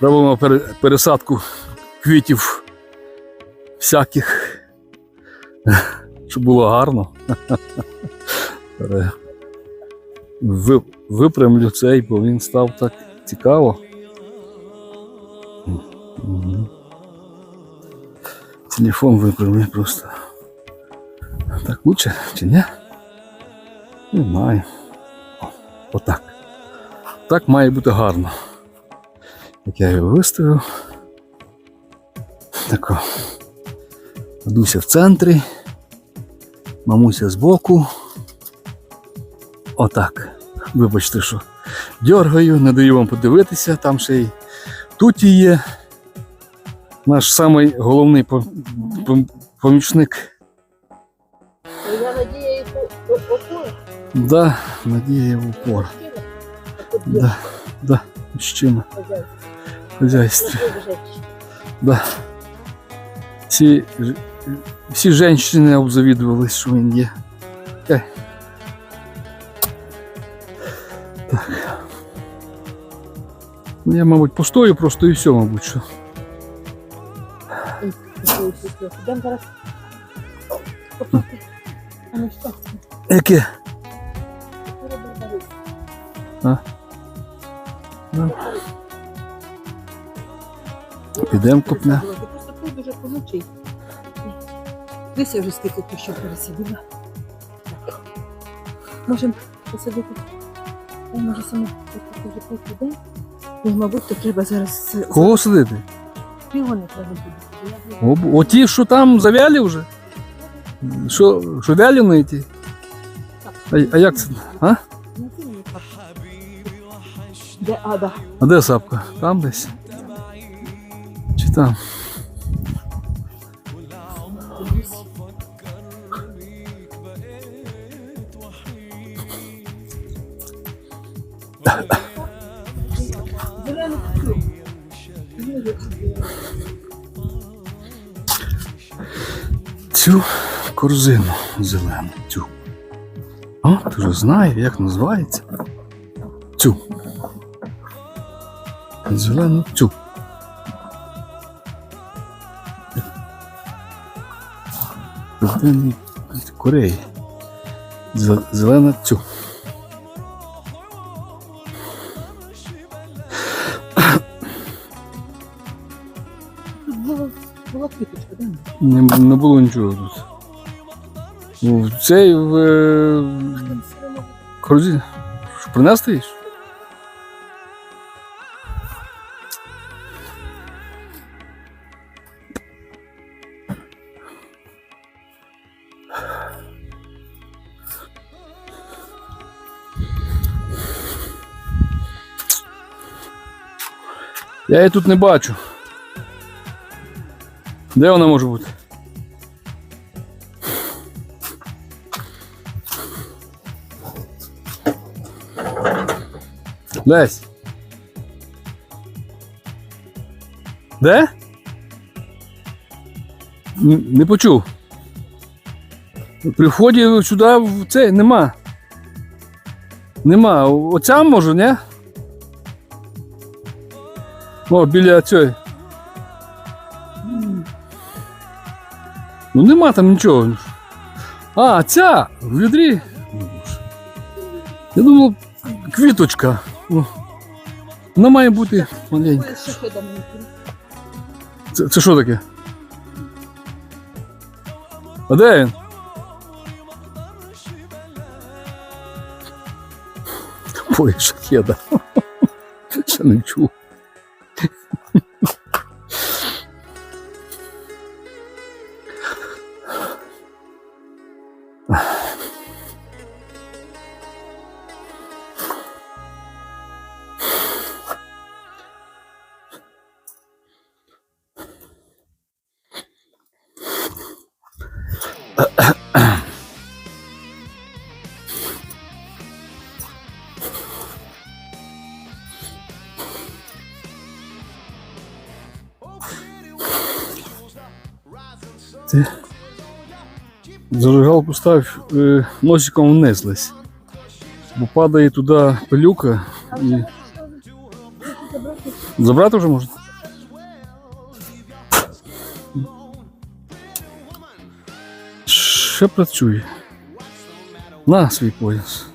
Робимо пересадку квітів всяких, щоб було гарно. Випрямлю цей, бо він став так цікаво. Телефон випрямлю просто. Так лучше чи ні? Не знаю. Отак. Так має бути гарно. Я його виставив. Тако. Дуся в центрі. Мамуся збоку. Отак. Вибачте, що дергаю, не даю вам подивитися, там ще й тут є. Наш самий головний по- по- помічник. Я надію, їх опору. Да, надія в упор. Да, да, мужчина, хазяйство. Да. Всі, всі жінки обзавідувались, що він є. Е. Так. Ну, я, мабуть, постою просто і все, мабуть, що. Йдемо зараз. А ну Підемо купне. Просто тут дуже поночі. Дивися вже скільки що пересиділа. Можемо посадити. Я може саме п'ять день. Ну, мабуть, то треба зараз Кого сидити? піони треба буде. Оті, що там завялі вже? Що, що вялі на ті? А, а як це? А? Де Ада? А де сапка? Там десь? Зелену. Цю корзину зелену. Цю. О, ти вже знає, як називається. Цю. Зелену цю. Південній Кореї. Зелена цю. Була, квіточка, да? Не, не було нічого тут. Ну, цей в е, корзині. Принести їж? Я її тут не бачу. Де вона може бути? Лесь. Де? Не почув. При вході сюди в цей нема. Нема. Оця може, не? О, біля цієї. Ну нема там нічого. А, ця в відрі. Я думав, квіточка. Ну, Вона має бути маленька. Це, це що таке? А де він? Ой, шахеда. Ще не чув. Зажигалку став е, носиком вниз лесь. Бо падає туди пилюка і. Забрати вже можна? Ще працює. На свій пояс.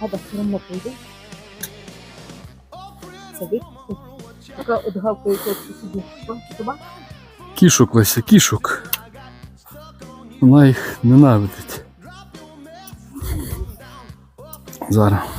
Ада все одно прийде. Така от гавкає собі. Кішок, Леся, кішок. Вона їх ненавидить. Зараз.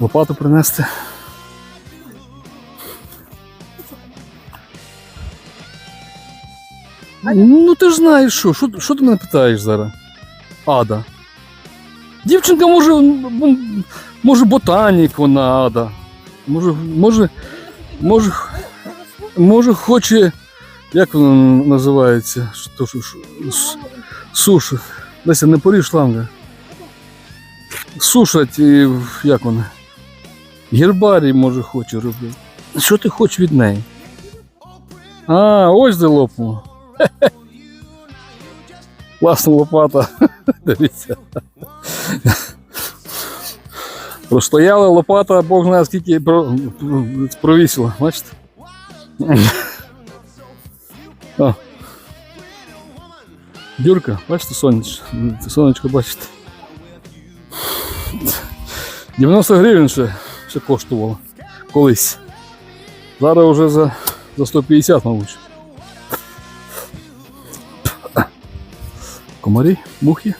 Лопату принести. Ну ти ж знаєш що, що, що ти мене питаєш зараз? Ада. Дівчинка може, може ботанік вона Ада. Може, може, може, може хоче, як вона називається? Що, що, що, с- суш. Леся, не поріж шланга. Сушать, і, як вона? Гербарій, може, хоче робити. Що ти хочеш від неї? А, ось де лопнуло. Класна лопата. Дивіться. Простояла лопата, Бог знає скільки про- провісила, бачите? Дюрка, бачите, сонечко? Сонечко бачите. 90 гривень ще, ще коштувало колись. Зараз вже за, за 150, мабуть. Комарі, мухи.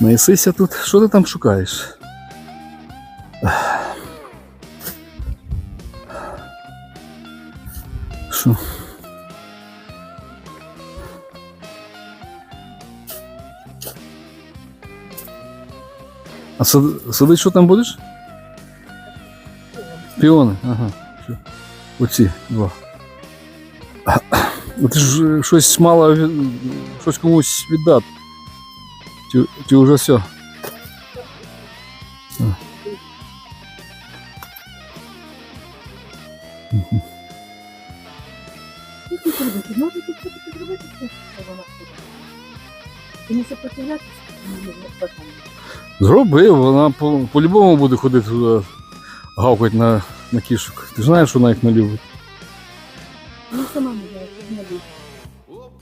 Наїсися тут. Що ти там шукаєш? Що? А сад- садить що там будеш? Піони, ага. Оці два. Ти ж е, щось мало щось комусь віддати. Чи, чи вже все? Ти вона. Зробив, вона по- по-любому буде ходити туди, гавкати на, на кішок. Ти ж знаєш, що вона їх не любить. Ну, сама не любить.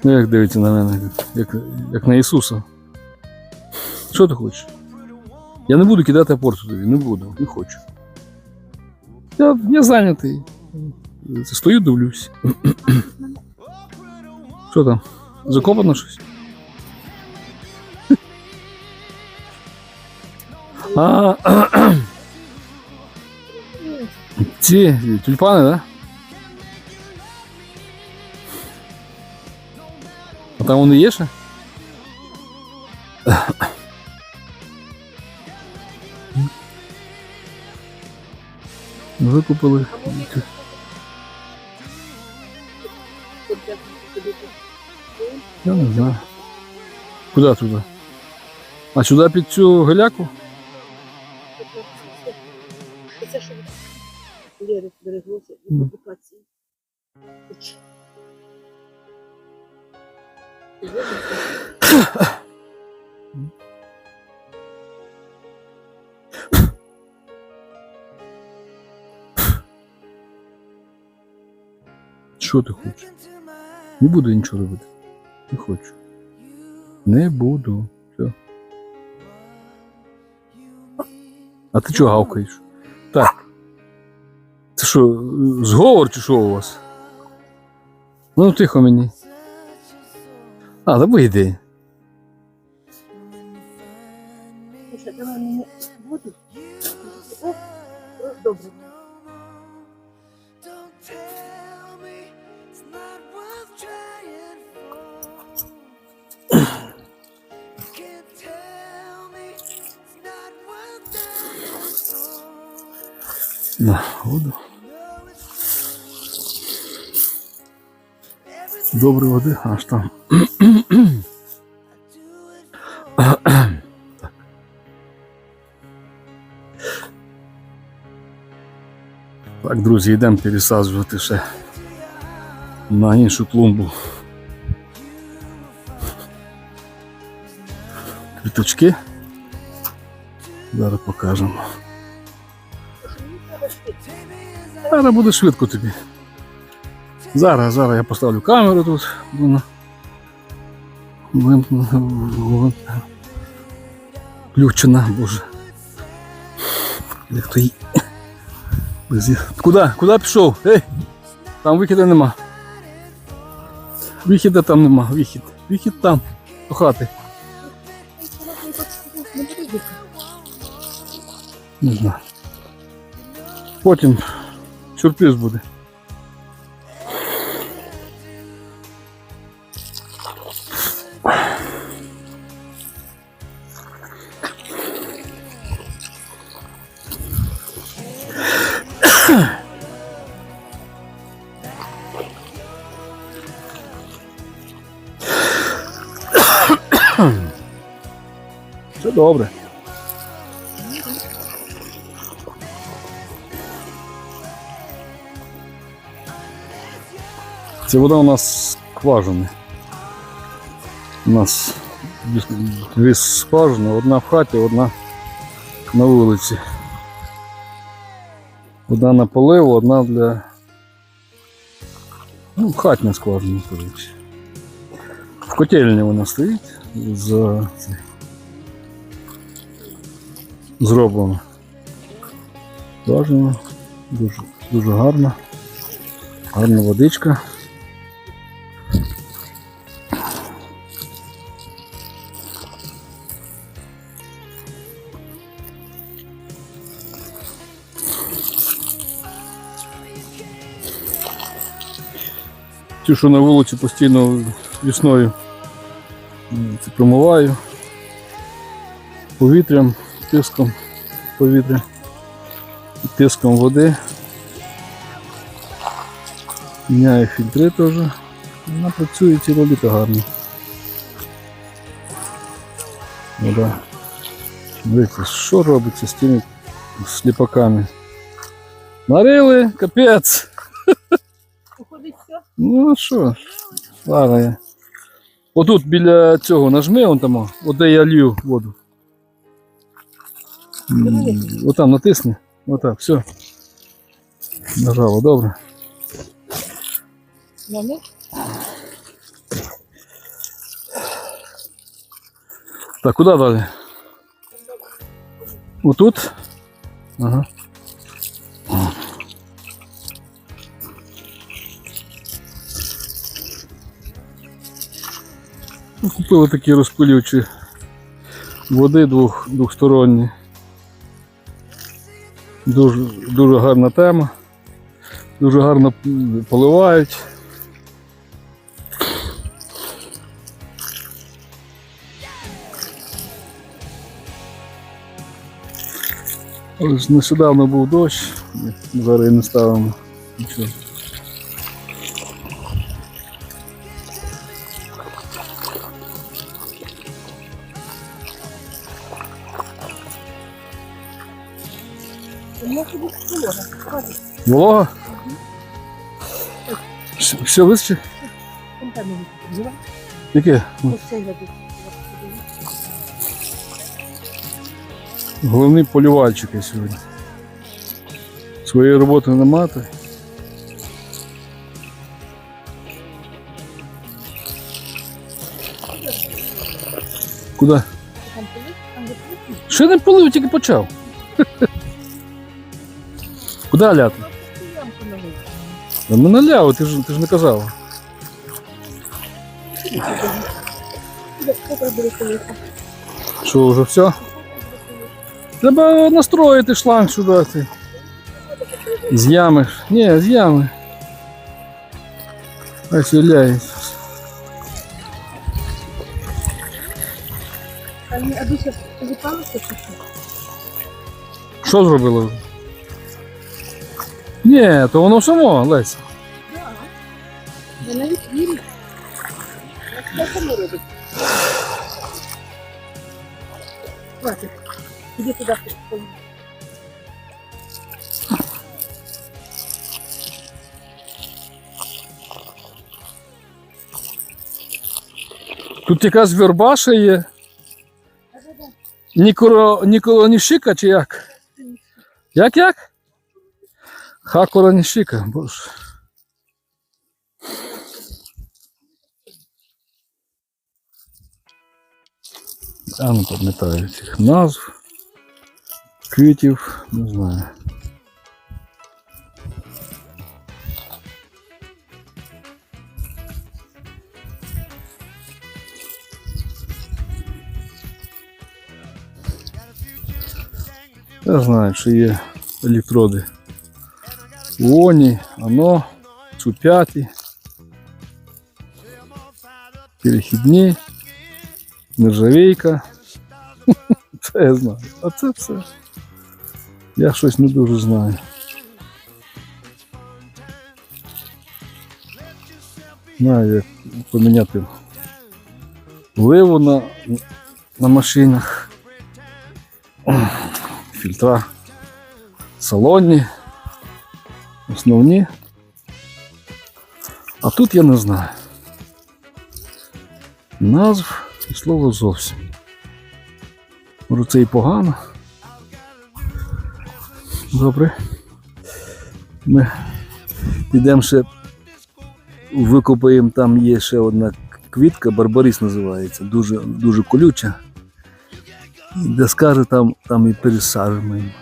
Ну, як дивиться на мене, як, як на Ісуса. Що ти хочеш? Я не буду кидати апорту тобі, не буду, не хочу. Я, я зайнятий. Стою, дивлюсь. Що там? Закопано щось? А, ці тюльпани. Да? А там вони є ще? Викупили. Я не знаю. Куди туди? А сюди під цю геляку? Що ти хочеш? Не буду я нічого робити. Не хочу. Не буду. Все. А ти чого гавкаєш? Так. Це що, зговор чи що у вас? Ну, тихо мені. А, да вийди. Слушай, давай мені воду. О, о, добре. На, воду. Добре води, аж там. Так, друзі, йдемо пересаджувати ще на іншу клумбу. Квіточки. Зараз покажемо. Зараз буде швидко тобі. Зараз, зараз я поставлю камеру тут. Вимкнена, включена, боже. Як то їх- Куди? Куди пішов? Ей! Там вихіду нема. Вихіда там нема, вихід. Вихід там, до хати. Не знаю. Потім сюрприз буде. Все добре. Це вода у нас скважини. У нас дві- скважини, одна в хаті, одна на вулиці. Одна на полив, одна для. Ну, хатня скважина, коротше. В котельні вона стоїть за. Зроблена. Скважина. Дуже, дуже гарна. Гарна водичка. Цю, що на вулиці постійно весною це промиваю повітрям, тиском повітря, тиском води. Міняю фільтри теж. Вона працює ціле літо гарно. Вода. Дивіться, що робиться з тими сліпаками. Нарили, капець. Ну що? Ладно я. Отут біля цього нажми, он там, от де я лью воду. Отам натисни. Отак, все. Нажало, добре. Так, куди далі? Отут? Ага. Ну, Купили такі розпилювачі води двох, двохсторонні. Дуже, дуже гарна тема. Дуже гарно поливають. Ось нещодавно був дощ, зараз і не ставимо нічого. Волога? Все, взяла. Яке? Головний полювальчик я сьогодні. Своєї роботи не мати. Куди? Ще не полив, тільки почав. Куди ляти? Ямку налив. Та не наляв, ти ж, ти ж не казав. Що, вже все? Треба настроїти шланг сюди. Ти. З ями. Ні, з ями. Ось виляється. А не Адуся чи що? Що зробила? Ні, то воно само, Лесь. Я навіть вірю. Що ми робимо? Хватить. Іди туди. Тут якась верба ще є. Нікоро, Ніколонішика чи як? Як як? Хакоронішика, боже. Я не пам'ятаю цих назв, квітів, не знаю. Я знаю, що є електроди. Вони, оно, цуп'яті, перехідні, нержавейка. Це я знаю. А це все. Я щось не дуже знаю. Знаю, як поміняти ливу на, на машинах. Фільтра салонні, основні. А тут я не знаю. Назв і слова зовсім. Може це і погано. Добре. Ми підемо ще викопаємо, там є ще одна квітка, барбарис називається, дуже, дуже колюча. І Де скаже, там, там і пересадимо її.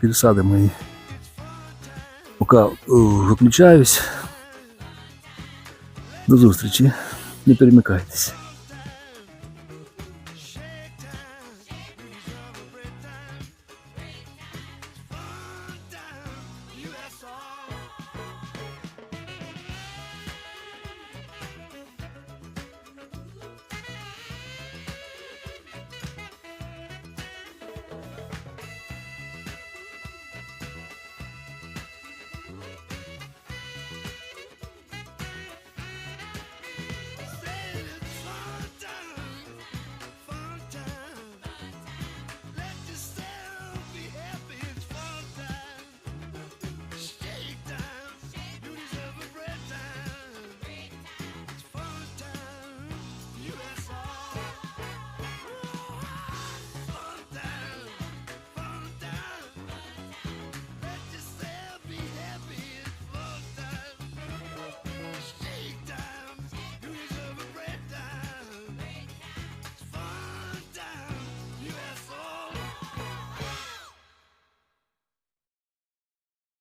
Пересадимо її. Поки виключаюсь. До зустрічі. Не перемикайтесь.